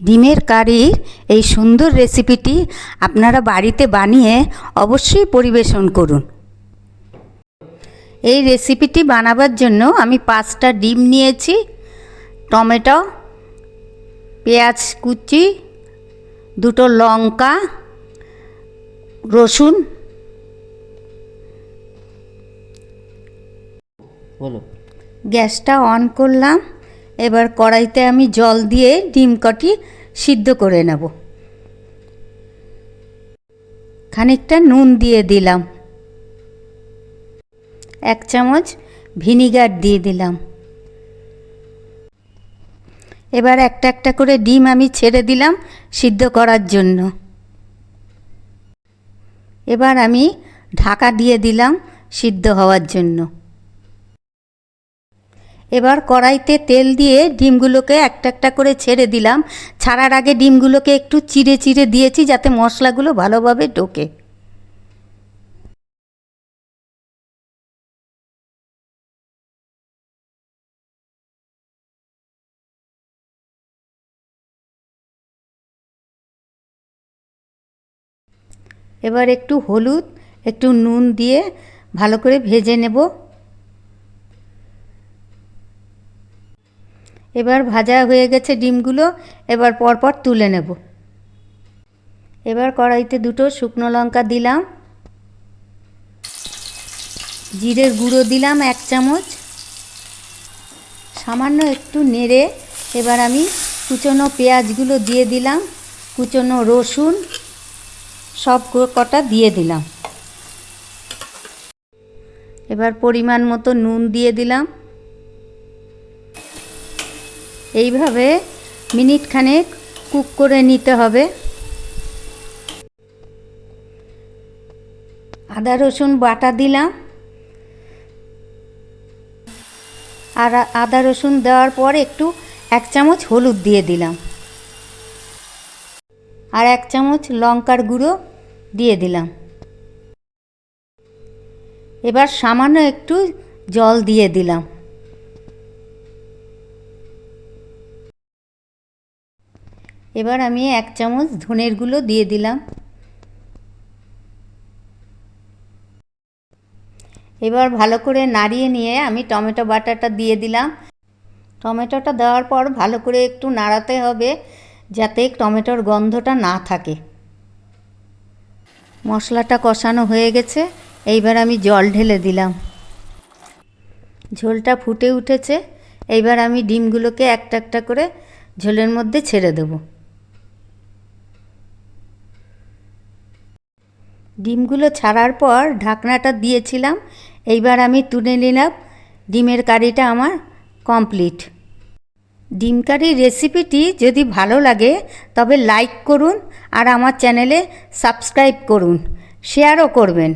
ডিমের কারির এই সুন্দর রেসিপিটি আপনারা বাড়িতে বানিয়ে অবশ্যই পরিবেশন করুন। এই রেসিপিটি বানাবার জন্য আমি পাঁচটা ডিম নিয়েছি টমেটো পেঁয়াজ কুচি দুটো লঙ্কা রসুন। বলো। গ্যাসটা অন করলাম। এবার কড়াইতে আমি জল দিয়ে ডিম কটি সিদ্ধ করে নেব। খানিকটা নুন দিয়ে দিলাম। এক চামচ ভিনিগার দিয়ে দিলাম। এবার একটা একটা করে ডিম আমি ছেড়ে দিলাম সিদ্ধ করার জন্য। এবার আমি ঢাকা দিয়ে দিলাম সিদ্ধ হওয়ার জন্য। এবার কড়াইতে তেল দিয়ে ডিমগুলোকে একটা একটা করে ছেড়ে দিলাম। ছাড়ার আগে ডিমগুলোকে একটু চিড়ে চিড়ে দিয়েছি যাতে মশলাগুলো ভালোভাবে ঢোকে। এবার একটু হলুদ, একটু নুন দিয়ে ভালো করে ভেজে নেব। এবার ভাজা হয়ে গেছে ডিমগুলো, এবার পরপর তুলে নেব। এবার কড়াইতে দুটো শুকনো লঙ্কা দিলাম। জিরের গুঁড়ো দিলাম এক চামচ। সামান্য একটু নেড়ে এবার আমি কুচনো পেঁয়াজগুলো দিয়ে দিলাম, কুচনো রসুন, সব কটা দিয়ে দিলাম। এবার পরিমাণ মতো নুন দিয়ে দিলাম। এইভাবে মিনিট খানেক কুক করে নিতে হবে। আদা, রসুন বাটা দিলাম। আর আদা, রসুন দেওয়ার পর একটু এক চামচ হলুদ দিয়ে দিলাম। আর এক চামচ লঙ্কার গুঁড়ো দিয়ে দিলাম। এবার সামান্য একটু জল দিয়ে দিলাম। এবার আমি এক চামচ ধনের গুঁড়ো দিয়ে দিলাম। এবার ভালো করে নাড়িয়ে নিয়ে আমি টমেটো বাটাটা দিয়ে দিলাম। টমেটোটা দেওয়ার পর ভালো করে একটু নাড়াতে হবে যাতে টমেটোর গন্ধটা না থাকে। মশলাটা কষানো হয়ে গেছে, এইবার আমি জল ঢেলে দিলাম। ঝোলটা ফুটে উঠেছে, এইবার আমি ডিমগুলোকে একটা একটা করে ঝোলের মধ্যে ছেড়ে দেব। ডিমগুলো ছাড়ার পর ঢাকনাটা দিয়েছিলাম। এইবার আমি তুলে নিলাম। ডিমের কারিটা আমার কমপ্লিট। ডিম কারি রেসিপিটি যদি ভালো লাগে, তবে লাইক করুন আর আমার চ্যানেলে সাবস্ক্রাইব করুন। শেয়ারও করবেন।